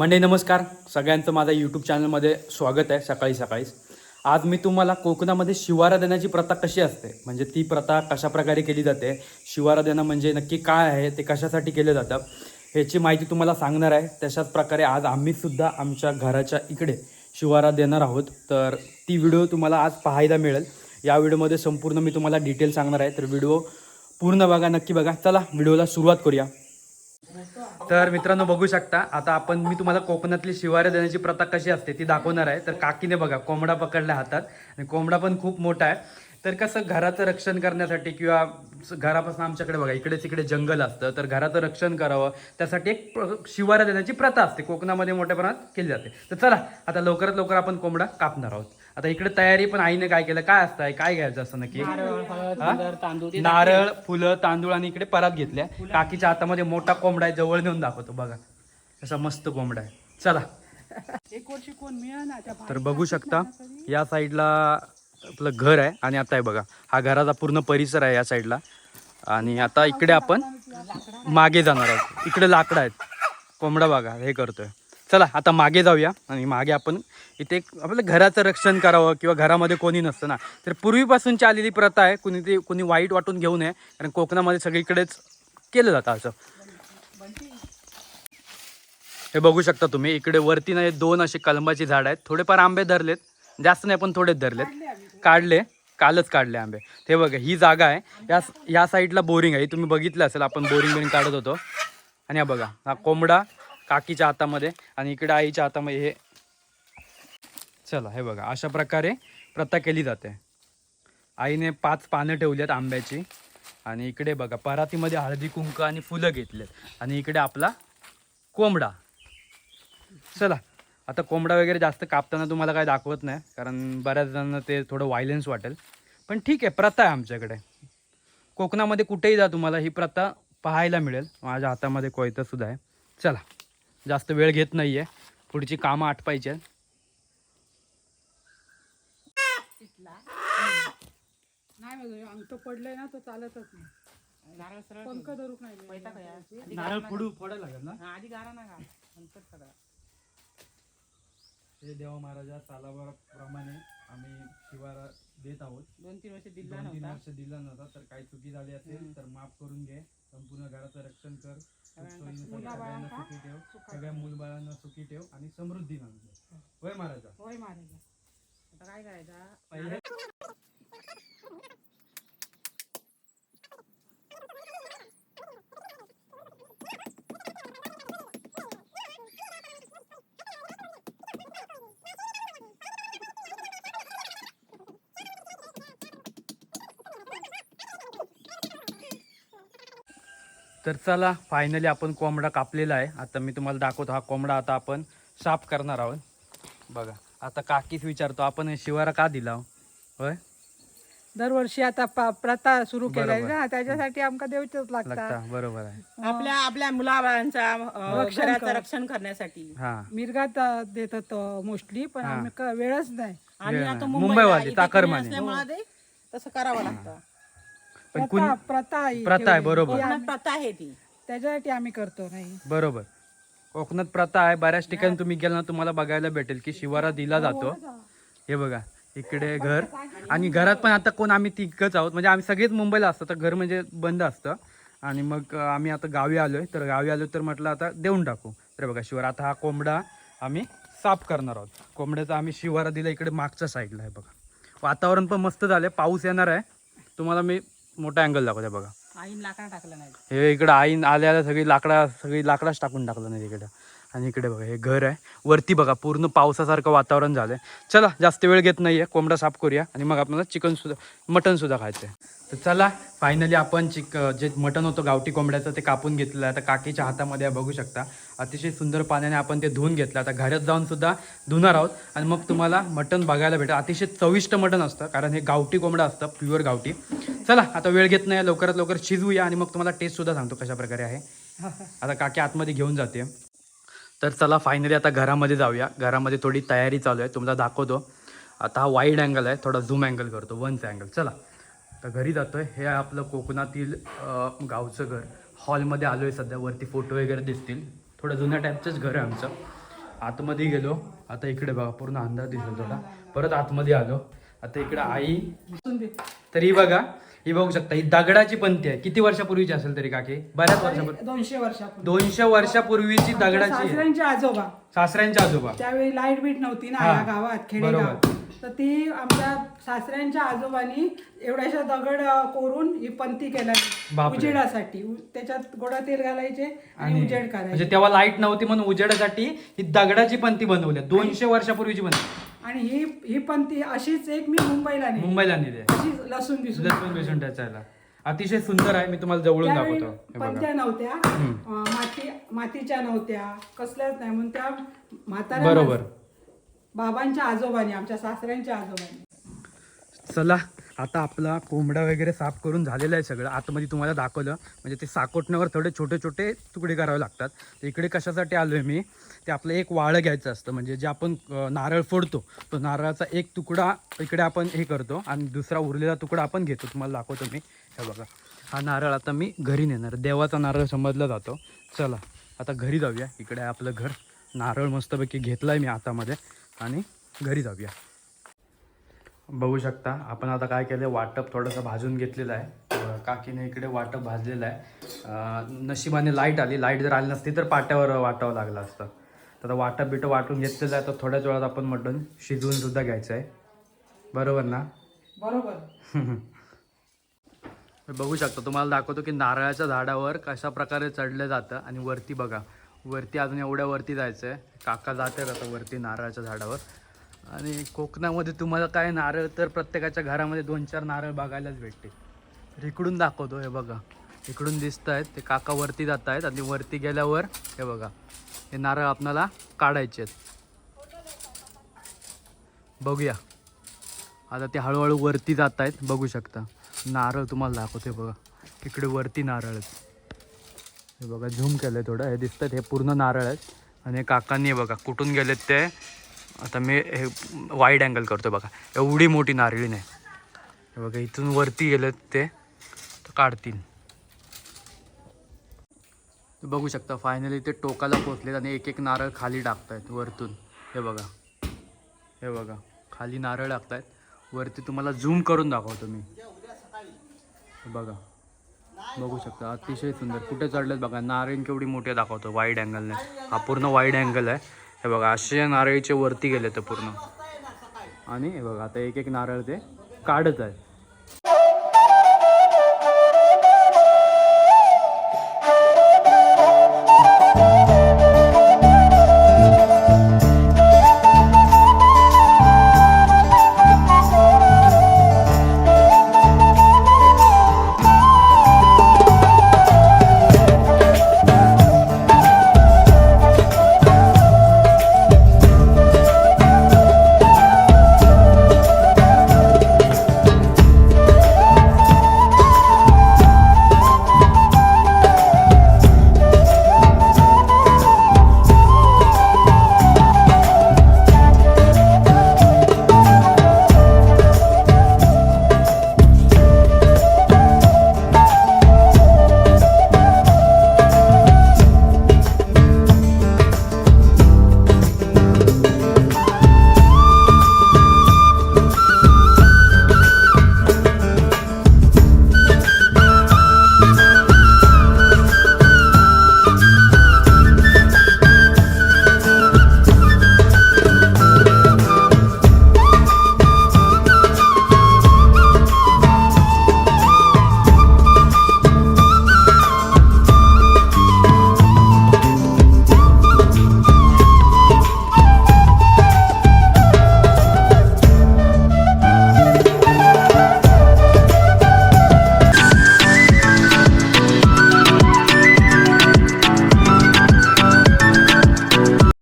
मंडळी नमस्कार. सगळ्यांचं माझ्या यूट्यूब चॅनलमध्ये स्वागत आहे सकाळी सकाळीच. आज मी तुम्हाला कोकणामध्ये शिवारा देण्याची प्रथा कशी असते? म्हणजे ती प्रथा कशा प्रकारे केली जाते? शिवारा देणं म्हणजे नक्की काय आहे? ते कशासाठी केलं जातं? ह्याची माहिती तुम्हाला सांगणार आहे. तशाच प्रकारे आज आम्हीसुद्धा आमच्या घराच्या इकडे शिवारा देणार आहोत. तर ती व्हिडिओ तुम्हाला आज पाहायला मिळेल. या व्हिडिओमध्ये संपूर्ण मी तुम्हाला डिटेल सांगणार आहे. तर व्हिडिओ पूर्ण बघा नक्की बघा. चला व्हिडिओला सुरुवात करूया. तर मित्रांनो बघू शकता आता आपण मी तुम्हाला कोकणातली शिवारे देण्याची प्रथा कशी असते ती दाखवणार आहे. तर काकीने बघा कोंबडा पकडला हातात आणि कोंबडा पण खूप मोठा आहे. तर कसं घराचं रक्षण करण्यासाठी किंवा घरापासून आमच्याकडे बघा इकडे तिकडे जंगल असतं तर घराचं रक्षण करावं त्यासाठी एक शिवाऱ्या देण्याची प्रथा असते. कोकणामध्ये मोठ्या प्रमाणात केली जाते. तर चला आता लवकरात लवकर आपण कोंबडा कापणार आहोत. आता इकडे तयारी पण आईने काय केलं? काय असतं काय घ्यायचं असं नक्की? हा? नारळ फुलं तांदूळ आणि इकडे परात घेतल्या. काकीच्या हातामध्ये मोठा कोंबडा आहे जवळ नेऊन दाखवतो बघा. असा मस्त कोंबडा आहे. चला. एक वर्षी कोण मिळाला त्या तर बघू शकता या साईडला आपलं घर आहे आणि आता आहे बघा हा घराचा पूर्ण परिसर आहे या साईडला. आणि आता इकडे आपण मागे जाणार आहोत. इकडे लाकडं आहेत. कोंबडा बघा हे करतोय. चला आता मागे जाऊया आणि मागे आपण इथे एक आपलं घराचं रक्षण करावं किंवा घरामध्ये कोणी नसतं ना. तर पूर्वीपासूनची आलेली प्रथा आहे कुणी ते कुणी वाईट वाटून घेऊ नये कारण कोकणामध्ये सगळीकडेच केलं जातं असं. हे बघू शकता तुम्ही इकडे वरती ना दोन असे कलंबाची झाड आहेत. थोडेफार आंबे धरलेत. जास्त नाही पण थोडेच धरलेत. काढले कालच काढले आंबे. ते बघा ही जागा आहे. या या साईडला बोरिंग आहे. तुम्ही बघितलं असेल आपण बोरिंग बिरिंग काढत होतो. आणि हा बघा हा कोंबडा काकीच्या हातामध्ये आणि इकडे आईच्या हातामध्ये हे. चला हे बघा अशा प्रकारे प्रथा केली जाते. आईने पाच पानं ठेवली आहेत आंब्याची आणि इकडे बघा परातीमध्ये हळदी कुंक आणि फुलं घेतलेत. आणि इकडे आपला कोंबडा. चला आता कोंबडा वगैरे जास्त कापताना तुम्हाला काय दाखवत नाही कारण बऱ्याच जणांना ते थोडं व्हायलेन्स वाटेल. पण ठीक आहे प्रथा आहे आमच्याकडे. कोकणामध्ये कुठेही जा तुम्हाला ही प्रथा पाहायला मिळेल. माझ्या हातामध्ये कोयतासुद्धा आहे. चला. जास्त वेळ घेत नाही आहे पुढची कामं आटपायची नाही अंगठं पडलंय ना तो चालतच नाही. नारळ सरळ पंख धरूक नाही पैता काय आधी नारळ फोडू फोडायला लागेल ना? हा, आधी गारा ना घाल नंतर सगळं हे देवा महाराजा आम्ही शिवारा देत आहोत. दोन तीन वर्ष दिला दोन तीन नव्हता. वर्ष दिला नव्हता तर काही चुकी झाली असेल तर माफ करून घे. संपूर्ण घराचं रक्षण कर. सगळ्यांना मुलाबाळांना सुखी ठेव. सगळ्या मुलबाळांना सुखी ठेव आणि समृद्धी नांद होय महाराजा? होय महाराज. आता काय करायचा? तर चला फायनली आपण कोंबडा कापलेला आहे. आता मी तुम्हाला दाखवतो हा कोंबडा आता आपण साफ करणार आहोत. बघा आता काकीच विचारतो आपण हे शिवारा का दिला हो? होय? दरवर्षी आता प- प्रथा सुरू बरोबर. ना त्याच्यासाठी आमका देवचंच लागतात. लागता बरोबर आहे. आपल्या आपल्या मुलाबाळांचा अं, रक्षण घराचं कर. रक्षण करण्यासाठी. हा. मिरगात अं, देतात मोस्टली पण हा. वेळच नाही. आणि वेळ आता नाही. मुंबईवाले, असल्यामुळे ते तसं करावं लागतं. पण कुणी प्रथा प्रथा ही प्रथा आहे, ठेवलेली. बरोबर. ती कोकणात आम्ही- प्रथा आहे ती. त्याच्यासाठी आम्ही करतो नाही बरोबर. कोकणात प्रथा आहे बऱ्याच ठिकाणी तुम्ही गेला ना तुम्हाला बघायला भेटेल की शिवारा दिला जातो. हे बघा इकडे घर आणि घरात पण आता कोण आम्ही तिघच आहोत. म्हणजे आम्ही सगळेच मुंबईला असतो तर घर म्हणजे बंद असतं. आणि मग अं, आम्ही आता गावी आलोय तर गावी आलो तर म्हटलं आता देऊन टाकू. तर बघा शिवारा आता हा कोंबडा आम्ही साफ करणार आहोत. कोंबड्याचा आम्ही शिवारा दिला इकडे मागच्या साईडला आहे बघा. वातावरण पण मस्त झालंय पाऊस येणार आहे. तुम्हाला मी मोठा अँगल दाखवते बघा. आईन लाकडा टाकलं नाही. हे इकडं आईन आल्या आल्या सगळी लाकडा सगळी लाकडाच टाकून टाकलं नाही इकडं आणि इकडे बघा हे घर आहे. वरती बघा पूर्ण पावसासारखं वातावरण झालं आहे चला जास्त वेळ घेत नाही आहे कोंबडा साफ करूया आणि मग आपल्याला चिकन सुद्धा मटन सुद्धा खायचं आहे तर चला फायनली आपण चिक जे मटन होतं गावठी कोंबड्याचं ते कापून घेतलं. आहे आता काकीच्या हातामध्ये बघू शकता. अतिशय सुंदर पाण्याने आपण ते धुवून घेतलं. आता घरात जाऊन सुद्धा धुणार आहोत. आणि मग तुम्हाला मटन बघायला भेटेल. अतिशय चविष्ट मटन असतं कारण हे गावठी कोंबडा असतं प्युअर गावठी. चला आता वेळ घेत नाही लवकरात लवकर शिजवूया आणि मग तुम्हाला टेस्ट सुद्धा सांगतो कशा प्रकारे आहे. आता काकी आतमध्ये घेऊन जाते. तर चला फायनली आता घरामध्ये जाऊया. घरामध्ये थोडी तयारी चालू आहे. तुम्हाला दाखवतो. आता हा वाईड अँगल आहे. थोडा झूम अँगल करतो. वनचा अँगल चला. तर घरी जातोय. हे आपलं कोकणातील गावचं घर. हॉलमध्ये आलो आहे सध्या. वरती फोटो वगैरे दिसतील. थोडं जुन्या टाईपचंच घर आहे आमचं. आतमध्ये गेलो. आता इकडे बघा. पूर्ण अंधार दिसतो थोडा. परत आतमध्ये आलो. आता इकडे आई. तर ही बघा ही बघू शकता ही दगडाची पंथी आहे. किती वर्षापूर्वीची असेल तरी काकी? बऱ्याच वर्षापूर्वी. दोनशे वर्षापूर्वी. दोनशे वर्षापूर्वीची दगडाची. आहे. सासऱ्यांचे आजोबा. सासऱ्यांच्या आजोबा. त्यावेळी लाइट बीट नव्हती ना हा. या गावात खेडेगाव. तर ती आमच्या सासऱ्यांच्या आजोबांनी एवढ्याशा दगड अ, कोरून ही पंथी केला बापरे. उजेडासाठी. उ- त्याच्यात गोडा तेल घालायचे आणि आणि उजेड म्हणजे करायचे. तेव्हा लाइट नव्हती म्हणून उजेडासाठी ही दगडाची पंथी बनवली दोनशे वर्षापूर्वीची पंथी आणि ही ही पंथी अशीच एक मी मुंबईला नेली. मुंबईला नेली. अशी लसूण बिसून लसूण बिसून ठेचायला अतिशय सुंदर आहे मी तुम्हाला जवळून त्यावेळी दाखवतो. हे बघा. नव्हत्या. अ, माती मातीच्या नव्हत्या. कसल्याच नाही म्हणून त्या म्हाताऱ्या बरोबर. बाबांच्या आजोबांनी आमच्या सासऱ्यांच्या आजोबांनी. चला आता आपला कोंबडा वगैरे साफ करून झालेला आहे सगळं. आतमध्ये तुम्हाला दाखवलं. म्हणजे ते साकोटण्यावर थोडे छोटे छोटे तुकडे करावे लागतात. तर इकडे कशासाठी आलो आहे मी? ते आपलं एक वाळं घ्यायचं असतं. म्हणजे जे आपण नारळ फोडतो तो नारळाचा एक तुकडा इकडे आपण हे करतो आणि दुसरा उरलेला तुकडा आपण घेतो. तुम्हाला दाखवतो मी. हे बघा. हा नारळ आता मी घरी नेणार. देवाचा नारळ समजला जातो. चला आता घरी जाऊया. इकडे आहे आपलं घर. नारळ मस्तपैकी घेतला आहे मी आतामध्ये. आणि घरी जाऊया. बघू शकता. आपण आता काय केलं वाटप थोडंसं भाजून घेतलेलं आहे. काकीने इकडे वाटप भाजलेलं आहे. नशिबाने लाइट आली. लाइट जर आली नसती तर पाट्यावर वाटावं लागलं असतं. तर आता वाटप बिटं वाटून घेतलेलं आहे. तर थोड्याच वेळात आपण मटण शिजवून सुद्धा घ्यायचं आहे. बरोबर ना? बरोबर. बघू शकता. तुम्हाला दाखवतो की नारळाच्या झाडावर कशा प्रकारे चढलं जातं आणि वरती बघा. वरती अजून एवढ्या वरती जायचं आहे काका जाते आता वरती नारळाच्या झाडावर. आणि कोकणामध्ये तुम्हाला काय नारळ तर प्रत्येकाच्या घरामध्ये दोन चार नारळ बघायलाच भेटते. तर इकडून दाखवतो हे बघा. इकडून दिसत आहेत ते काका वरती जात आहेत आणि वरती गेल्यावर हे बघा हे नारळ आपणाला काढायचे आहेत. बघूया. आता ते हळूहळू वरती जात आहेत बघू शकता. नारळ तुम्हाला दाखवते बघा. इकडे वरती नारळ आहेत. हे बघा झूम केलं आहे थोडं. हे दिसतात हे पूर्ण नारळ आहेत. आणि काकांनी बघा कुठून गेलेत ते? आता मी हे वाईड अँगल करतो बघा. एवढी मोठी नारळी नाही. हे बघा इथून वरती गेलं ते काढतील. बघू शकता फायनली ते टोकाला पोचलेत आणि एक एक नारळ खाली टाकतायत वरतून. हे बघा. हे बघा खाली नारळ टाकतायत. वरती तुम्हाला झूम करून दाखवतो मी. बघा. बघू शकता अतिशय सुंदर. कुठे चढलेत बघा नारळ केवढी मोठी दाखवतो वाईड अँगलने हा पूर्ण वाईड अँगल आहे. हे बघा असे नारळीचे वरती गेले तर पूर्ण. आणि हे बघा आता एक एक नारळ ते काढत आहेत.